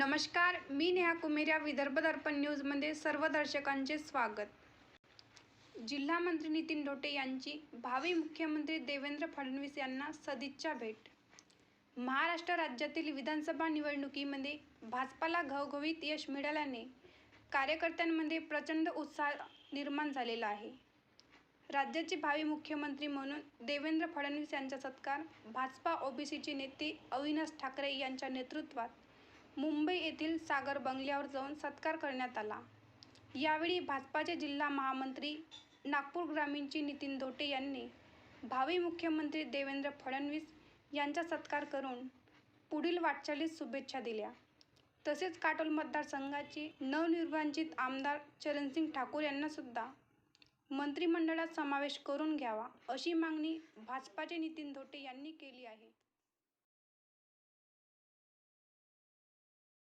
नमस्कार मी नेहा कुमेऱ्या विदर्भ दर्पण न्यूजमध्ये सर्व दर्शकांचे स्वागत. जिल्हा मंत्री नितीन ढोटे यांची भावी मुख्यमंत्री देवेंद्र फडणवीस यांना सदिच्छा भेट. महाराष्ट्र राज्यातील विधानसभा निवडणुकीमध्ये भाजपाला घवघवीत यश मिळाल्याने कार्यकर्त्यांमध्ये प्रचंड उत्साह निर्माण झालेला आहे. राज्याचे भावी मुख्यमंत्री म्हणून देवेंद्र फडणवीस यांचा सत्कार भाजपा ओबीसीचे नेते अविनाश ठाकरे यांच्या नेतृत्वात मुंबई येथील सागर बंगल्यावर जाऊन सत्कार करण्यात आला. यावेळी भाजपाचे जिल्हा महामंत्री नागपूर ग्रामीणचे नितीन धोटे यांनी भावी मुख्यमंत्री देवेंद्र फडणवीस यांचा सत्कार करून पुढील वाटचालीस शुभेच्छा दिल्या. तसेच काटोल मतदारसंघाचे नवनिर्वाचित आमदार चरणसिंग ठाकूर यांनासुद्धा मंत्रिमंडळात समावेश करून घ्यावा अशी मागणी भाजपाचे नितीन धोटे यांनी केली आहे.